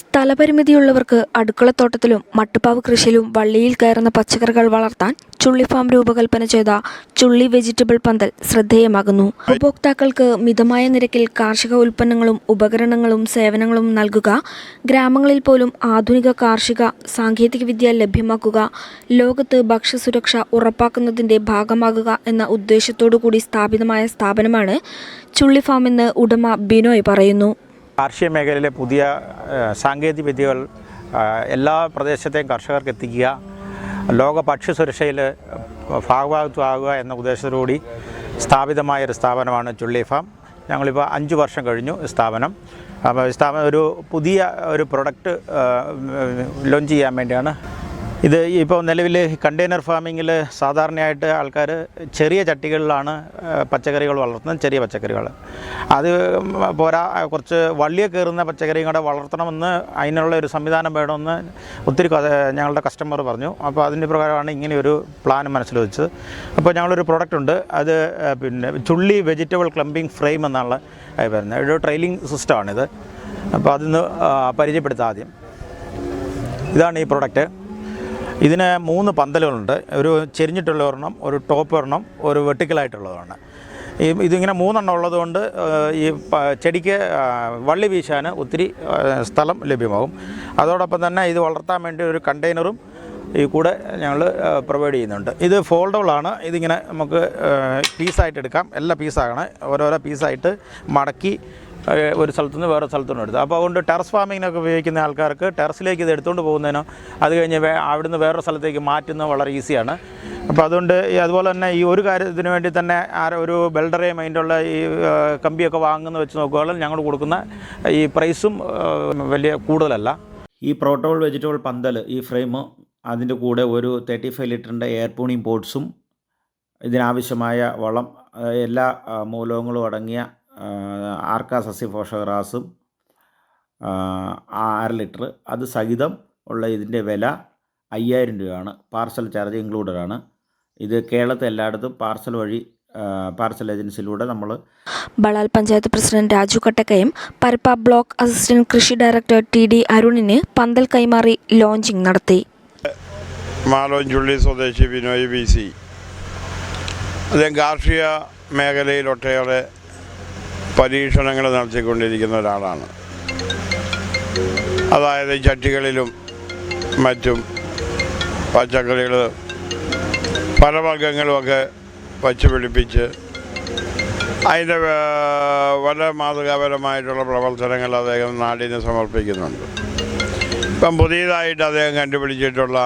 സ്ഥലപരിമിതിയുള്ളവർക്ക് അടുക്കളത്തോട്ടത്തിലും മട്ടുപ്പാവ് കൃഷിയിലും വള്ളിയിൽ കയറുന്ന പച്ചക്കറികൾ വളർത്താൻ ചുള്ളി ഫാം രൂപകൽപ്പന ചെയ്ത ചുള്ളി വെജിറ്റബിൾ പന്തൽ ശ്രദ്ധേയമാകുന്നു. ഉപഭോക്താക്കൾക്ക് മിതമായ നിരക്കിൽ കാർഷിക ഉൽപ്പന്നങ്ങളും ഉപകരണങ്ങളും സേവനങ്ങളും നൽകുക ഗ്രാമങ്ങളിൽ പോലും ആധുനിക കാർഷിക സാങ്കേതികവിദ്യ ലഭ്യമാക്കുക ലോകത്ത് ഭക്ഷ്യസുരക്ഷ ഉറപ്പാക്കുന്നതിന്റെ ഭാഗമാകുക എന്ന ഉദ്ദേശത്തോടു കൂടി സ്ഥാപിതമായ സ്ഥാപനമാണ് ചുള്ളി ഫാം എന്ന് ഉടമ ബിനോയ് പറയുന്നു. കാർഷിക മേഖലയിലെ പുതിയ സാങ്കേതിക വിദ്യകൾ എല്ലാ പ്രദേശത്തെയും കർഷകർക്ക് എത്തിക്കുക ലോക ഭക്ഷ്യ സുരക്ഷയിൽ ഭാഗഭാഗത്വമാകുക എന്ന ഉദ്ദേശത്തോടുകൂടി സ്ഥാപിതമായ ഒരു സ്ഥാപനമാണ് ചുള്ളി ഫാം. ഞങ്ങളിപ്പോൾ അഞ്ച് വർഷം കഴിഞ്ഞു സ്ഥാപനം. അപ്പോൾ സ്ഥാപനം ഒരു പുതിയ ഒരു പ്രൊഡക്റ്റ് ലോഞ്ച് ചെയ്യാൻ വേണ്ടിയാണ് ഇത് ഇപ്പോൾ നിലവിൽ കണ്ടെയ്നർ ഫാമിങ്ങിൽ സാധാരണയായിട്ട് ആൾക്കാർ ചെറിയ ചട്ടികളിലാണ് പച്ചക്കറികൾ വളർത്തുന്നത് ചെറിയ പച്ചക്കറികൾ. അത് പോരാ കുറച്ച് വള്ളിയെ കയറുന്ന പച്ചക്കറിയും കൂടെ വളർത്തണമെന്ന് അതിനുള്ള ഒരു സംവിധാനം വേണമെന്ന് ഒത്തിരി ഞങ്ങളുടെ കസ്റ്റമർ പറഞ്ഞു. അപ്പോൾ അതിന്റെ പ്രകാരമാണ് ഇങ്ങനെ ഒരു പ്ലാൻ മനസ്സിൽ വെച്ചത്. അപ്പോൾ ഞങ്ങളൊരു പ്രോഡക്റ്റ് ഉണ്ട്. അത് പിന്നെ ചുള്ളി വെജിറ്റബിൾ ക്ലമ്പിംഗ് ഫ്രെയിം എന്നാണ് അത് വരുന്നത്. ഒരു ട്രെയിലിംഗ് സിസ്റ്റമാണിത് അപ്പോൾ അതിന്ന് പരിചയപ്പെടുത്താം ആദ്യം. ഇതാണ് ഈ പ്രോഡക്റ്റ് ഇതിന് മൂന്ന് പന്തലുകളുണ്ട്. ഒരു ചെരിഞ്ഞിട്ടുള്ള ഒരെണ്ണം ഒരു ടോപ്പ് ഒരെണ്ണം ഒരു വെട്ടിക്കലായിട്ടുള്ളതാണ് ഈ ഇതിങ്ങനെ മൂന്നെണ്ണം ഉള്ളതുകൊണ്ട് ഈ ചെടിക്ക് വള്ളി വീശാൻ ഒത്തിരി സ്ഥലം ലഭ്യമാകും. അതോടൊപ്പം തന്നെ ഇത് വളർത്താൻ വേണ്ടി ഒരു കണ്ടെയ്നറും ഈ കൂടെ ഞങ്ങൾ പ്രൊവൈഡ് ചെയ്യുന്നുണ്ട്. ഇത് ഫോൾഡബിളാണ് ഇതിങ്ങനെ നമുക്ക് പീസായിട്ട് എടുക്കാം. എല്ലാ പീസാകണേ. ഓരോരോ പീസായിട്ട് മടക്കി ഒരു സ്ഥലത്തു നിന്ന് വേറെ സ്ഥലത്തു നിന്ന് എടുത്ത്. അപ്പോൾ അതുകൊണ്ട് ടെറസ് ഫാമിങ്ങിനൊക്കെ ഉപയോഗിക്കുന്ന ആൾക്കാർക്ക് ടെറസിലേക്ക് ഇത് എടുത്തുകൊണ്ട് പോകുന്നതിനോ അത് കഴിഞ്ഞ് അവിടുന്ന് വേറൊരു സ്ഥലത്തേക്ക് മാറ്റുന്നത് വളരെ ഈസിയാണ്. അപ്പോൾ അതുകൊണ്ട് അതുപോലെ തന്നെ ഈ ഒരു കാര്യത്തിന് വേണ്ടി തന്നെ ആരോ ഒരു ബെൽഡറെ മൈൻഡുള്ള ഈ കമ്പിയൊക്കെ വാങ്ങുന്ന വെച്ച് നോക്കുകയാണെങ്കിൽ ഞങ്ങൾ കൊടുക്കുന്ന ഈ പ്രൈസും വലിയ കൂടുതലല്ല. ഈ പ്രോട്ടോൾ വെജിറ്റബിൾ പന്തൽ ഈ ഫ്രെയിം അതിന്റെ കൂടെ ഒരു തേർട്ടി ഫൈവ് ലിറ്ററിന്റെ എയർ പൂണിങ് പോട്ട്സും ഇതിനാവശ്യമായ വളം എല്ലാ മൂലകങ്ങളും അടങ്ങിയ ആർക്ക സസ്യപോഷകറാസും ആ, അര ലിറ്റർ. അത് സഹിതം ഉള്ള ഇതിന്റെ വില അയ്യായിരം രൂപയാണ്. പാർസൽ ചാർജ് ഇൻക്ലൂഡഡ് ആണ്. ഇത് കേരളത്തിൽ എല്ലായിടത്തും പാർസൽ വഴി പാർസൽ ഏജൻസിയിലൂടെ നമ്മൾ Balal panchayat president Raju Kattakkayam Parappa block assistant കൃഷി ഡയറക്ടർ ടി ഡി അരുണിന് പന്തൽ കൈമാറി ലോഞ്ചിങ് നടത്തി. മാലോഞ്ചുള്ളി സ്വദേശി ബിനോയ് ബി സി. അദ്ദേഹം കാർഷിക മേഖലയിൽ ഒട്ടേറെ പരീക്ഷണങ്ങൾ നടത്തിക്കൊണ്ടിരിക്കുന്ന ഒരാളാണ്. അതായത് ചട്ടികളിലും മറ്റും പച്ചക്കറികൾ പലവർഗങ്ങളുമൊക്കെ വച്ച് പിടിപ്പിച്ച് അതിന്റെ വളരെ മാതൃകാപരമായിട്ടുള്ള പ്രവർത്തനങ്ങൾ അദ്ദേഹം നാടിന് സമർപ്പിക്കുന്നുണ്ട്. ഇപ്പം പുതിയതായിട്ട് അദ്ദേഹം കണ്ടുപിടിച്ചിട്ടുള്ള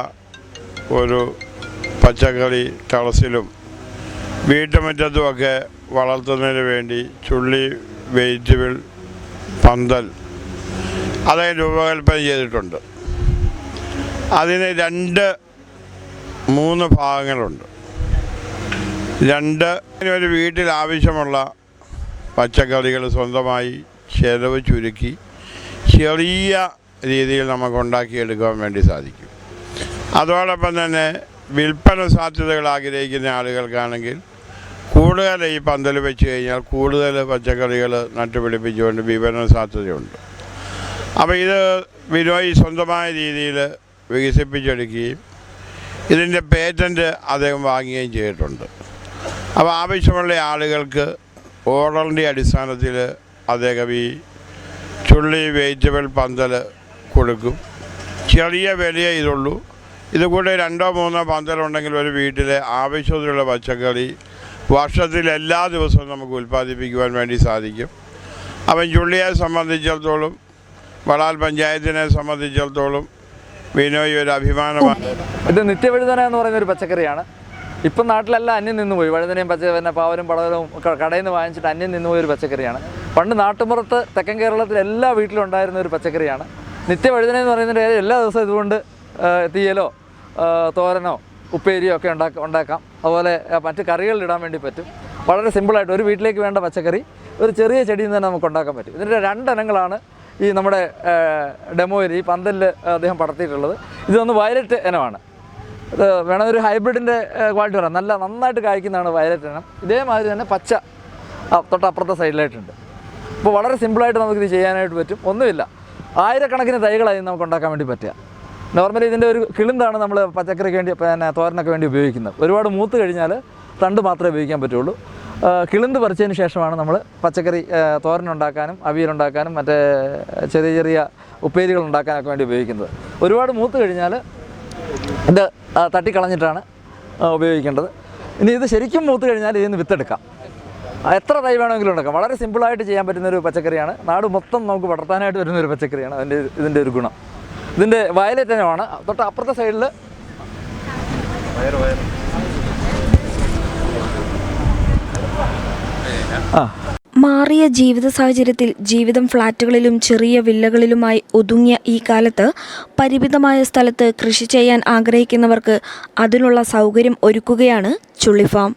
ഒരു പച്ചക്കറി ടെറസിലും വീട്ടുമുറ്റത്തുമൊക്കെ വളർത്തുന്നതിന് വേണ്ടി ചുള്ളി വെജിറ്റബിൾ പന്തൽ അതായത് രൂപകൽപ്പന ചെയ്തിട്ടുണ്ട്. അതിന് രണ്ട് മൂന്ന് ഭാഗങ്ങളുണ്ട്. രണ്ട് ഒരു വീട്ടിൽ ആവശ്യമുള്ള പച്ചക്കറികൾ സ്വന്തമായി ചെലവ് ചുരുക്കി ചെറിയ രീതിയിൽ നമുക്ക് ഉണ്ടാക്കിയെടുക്കാൻ വേണ്ടി സാധിക്കും. അതോടൊപ്പം തന്നെ വിൽപ്പന സാധ്യതകൾ ആഗ്രഹിക്കുന്ന ആളുകൾക്കാണെങ്കിൽ കൂടുതൽ ഈ പന്തൽ വെച്ച് കഴിഞ്ഞാൽ കൂടുതൽ പച്ചക്കറികൾ നട്ടുപിടിപ്പിച്ചുകൊണ്ട് വിപണന സാധ്യതയുണ്ട്. അപ്പോൾ ഇത് വിനോയ് സ്വന്തമായ രീതിയിൽ വികസിപ്പിച്ചെടുക്കുകയും ഇതിന്റെ പേറ്റന്റ് അദ്ദേഹം വാങ്ങുകയും ചെയ്തിട്ടുണ്ട്. അപ്പോൾ ആവശ്യമുള്ള ആളുകൾക്ക് ഓർഡറിന്റെ അടിസ്ഥാനത്തിൽ അദ്ദേഹം ഈ ചുള്ളി വെജിറ്റബിൾ പന്തൽ കൊടുക്കും. ചെറിയ വിലയേ ഇതുള്ളൂ. ഇതുകൂടെ രണ്ടോ മൂന്നോ പന്തലുണ്ടെങ്കിൽ ഒരു വീട്ടിലെ ആവശ്യത്തിലുള്ള പച്ചക്കറി വർഷത്തിൽ എല്ലാ ദിവസവും നമുക്ക് ഉൽപ്പാദിപ്പിക്കുവാൻ വേണ്ടി സാധിക്കും. അപ്പം ചുള്ളിയെ സംബന്ധിച്ചിടത്തോളം വളാൽ പഞ്ചായത്തിനെ സംബന്ധിച്ചിടത്തോളം വിനോയ് ഒരു അഭിമാനമാണ്. ഇത് നിത്യവഴുതന എന്ന് പറയുന്ന ഒരു പച്ചക്കറിയാണ്. ഇപ്പം നാട്ടിലെല്ലാം അന്യം നിന്ന് പോയി വഴുതനയും പച്ച പിന്നെ പാവലും പടവലും കടയിൽ നിന്ന് വാങ്ങിച്ചിട്ട് അന്യം നിന്ന് പോയ ഒരു പച്ചക്കറിയാണ്. പണ്ട് നാട്ടുമ്പുറത്ത് തെക്കൻ കേരളത്തിൽ എല്ലാ വീട്ടിലും ഉണ്ടായിരുന്ന ഒരു പച്ചക്കറിയാണ്. നിത്യവഴുതന എന്ന് പറയുന്നതിന്റെ എല്ലാ ദിവസവും ഇതുകൊണ്ട് തീയലോ തോരനോ ഉപ്പേരിയോ ഒക്കെ ഉണ്ടാക്ക ഉണ്ടാക്കാം. അതുപോലെ മറ്റ് കറികളിലിടാൻ വേണ്ടി പറ്റും. വളരെ സിമ്പിളായിട്ട് ഒരു വീട്ടിലേക്ക് വേണ്ട പച്ചക്കറി ഒരു ചെറിയ ചെടിയിൽ നിന്ന് തന്നെ നമുക്ക് ഉണ്ടാക്കാൻ പറ്റും. ഇതിന്റെ രണ്ടിനങ്ങളാണ് ഈ നമ്മുടെ ഡെമോയിൽ ഈ പന്തലിൽ അദ്ദേഹം പടർത്തിയിട്ടുള്ളത്. ഇതൊന്ന് വയലറ്റ് ഇനമാണ്. ഇത് വേണമെങ്കിൽ ഒരു ഹൈബ്രിഡിന്റെ ക്വാളിറ്റി പറയാം. നല്ല നന്നായിട്ട് കായ്ക്കുന്നതാണ് വയലറ്റ് ഇനം. ഇതേമാതിരി തന്നെ പച്ച തൊട്ടപ്പുറത്തെ സൈഡിലായിട്ടുണ്ട്. അപ്പോൾ വളരെ സിമ്പിളായിട്ട് നമുക്കിത് ചെയ്യാനായിട്ട് പറ്റും. ഒന്നുമില്ല. ആയിരക്കണക്കിന് തൈകളായി നമുക്ക് ഉണ്ടാക്കാൻ വേണ്ടി പറ്റുക. നോർമലി ഇതിന്റെ ഒരു കിളിന്താണ് നമ്മൾ പച്ചക്കറിക്ക് വേണ്ടി പിന്നെ തോരനൊക്കെ വേണ്ടി ഉപയോഗിക്കുന്നത്. ഒരുപാട് മൂത്ത് കഴിഞ്ഞാൽ തണ്ട് മാത്രമേ ഉപയോഗിക്കാൻ പറ്റുള്ളൂ. കിളിന്ത് പറിച്ചതിന് ശേഷമാണ് നമ്മൾ പച്ചക്കറി തോരനുണ്ടാക്കാനും അവിയലുണ്ടാക്കാനും മറ്റേ ചെറിയ ചെറിയ ഉപ്പേരികൾ ഉണ്ടാക്കാനൊക്കെ വേണ്ടി ഉപയോഗിക്കുന്നത്. ഒരുപാട് മൂത്ത് കഴിഞ്ഞാൽ ഇത് തട്ടിക്കളഞ്ഞിട്ടാണ് ഉപയോഗിക്കേണ്ടത്. ഇനി ഇത് ശരിക്കും മൂത്ത് കഴിഞ്ഞാൽ ഇതിൽ നിന്ന് വിത്തെടുക്കാം എത്ര തൈ വേണമെങ്കിലും ഉണ്ടാക്കാം വളരെ സിമ്പിളായിട്ട് ചെയ്യാൻ പറ്റുന്ന ഒരു പച്ചക്കറിയാണ്. നാട് മൊത്തം നമുക്ക് വളർത്താനായിട്ട് വരുന്ന ഒരു പച്ചക്കറിയാണ് അതിന്റെ ഇതിന്റെ ഒരു ഗുണം. ഇതിന്റെ വയലറ്റ് ഇനമാണ് തൊട്ട് അപ്പുറത്തെ സൈഡിൽ ആ. മാറിയ ജീവിത സാഹചര്യത്തിൽ ജീവിതം ഫ്ളാറ്റുകളിലും ചെറിയ വില്ലകളിലുമായി ഒതുങ്ങിയ ഈ കാലത്ത് പരിമിതമായ സ്ഥലത്ത് കൃഷി ചെയ്യാൻ ആഗ്രഹിക്കുന്നവർക്ക് അതിനുള്ള സൗകര്യം ഒരുക്കുകയാണ് ചുള്ളിഫാം.